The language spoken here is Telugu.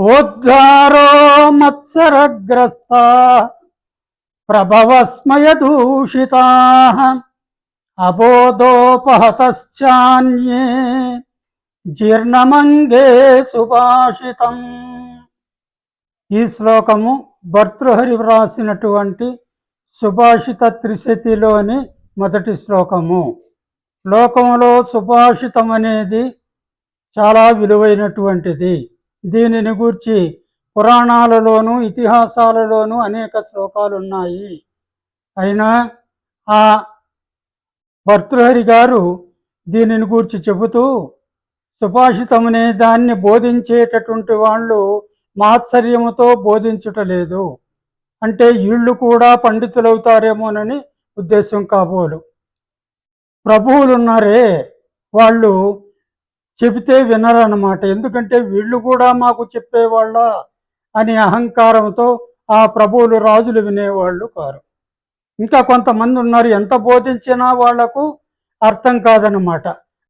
ఓద్ధారో మత్సరగ్రస్త ప్రభవస్మయ దూషితా అబోధోపహతశ్చాన్యే జీర్ణమంగే సుభాషితం. ఈ శ్లోకము భర్తృహరి వ్రాసినటువంటి సుభాషిత త్రిశతిలోని మొదటి శ్లోకము. లోకంలో సుభాషితం అనేది చాలా విలువైనటువంటిది. దీనిని గూర్చి పురాణాలలోనూ ఇతిహాసాలలోనూ అనేక శ్లోకాలు ఉన్నాయి అయినా ఆ భర్తృహరి గారు దీనిని గూర్చి చెబుతూ సుభాషితమునే దాన్ని బోధించేటటువంటి వాళ్ళు మాత్సర్యముతో బోధించుటలేదు. అంటే వీళ్ళు కూడా పండితులవుతారేమోనని ఉద్దేశం కాబోలు. ప్రభువులున్నారే వాళ్ళు చెబితే వినరన్నమాట. ఎందుకంటే వీళ్ళు కూడా మాకు చెప్పేవాళ్ళ అని అహంకారంతో ఆ ప్రభువులు రాజులు వినేవాళ్ళు కారు. ఇంకా కొంతమంది ఉన్నారు. ఎంత బోధించినా వాళ్ళకు అర్థం కాదనమాట